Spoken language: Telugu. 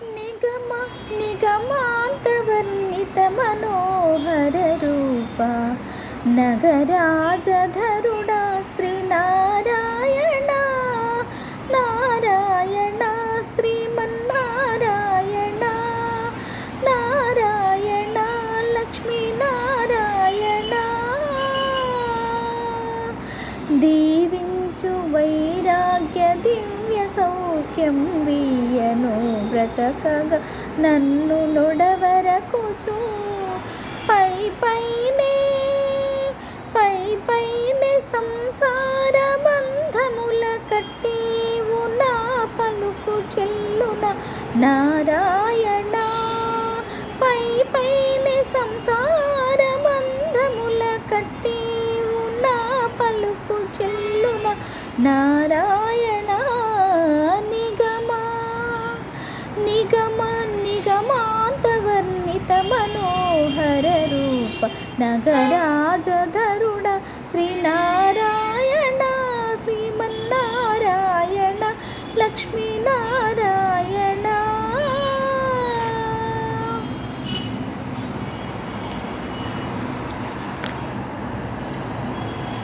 నిగమ నిగమాంతవర్ణిత మనోహర రూప నగరాజధరుడా శ్రీనారాయణ నారాయణ శ్రీమన్నారాయణ నారాయణ లక్ష్మీ నారాయణ దీవించు వైరాగ్య దివ్య వీయను బ్రతకగా నన్ను నొడవరకుచు పై పైనే పై పైనే సంసార బంధముల కట్టేవు నా పలుకు చెల్లున నారాయణ. పై పైనే సంసార బంధముల కట్టేవు నా పలుకు చెల్లున నారాయణ. నిగమాంతవర్ణిత మనోహర రూప నగరాజధరుడ శ్రీనారాయణ శ్రీమన్నారాయణ లక్ష్మీనారాయణ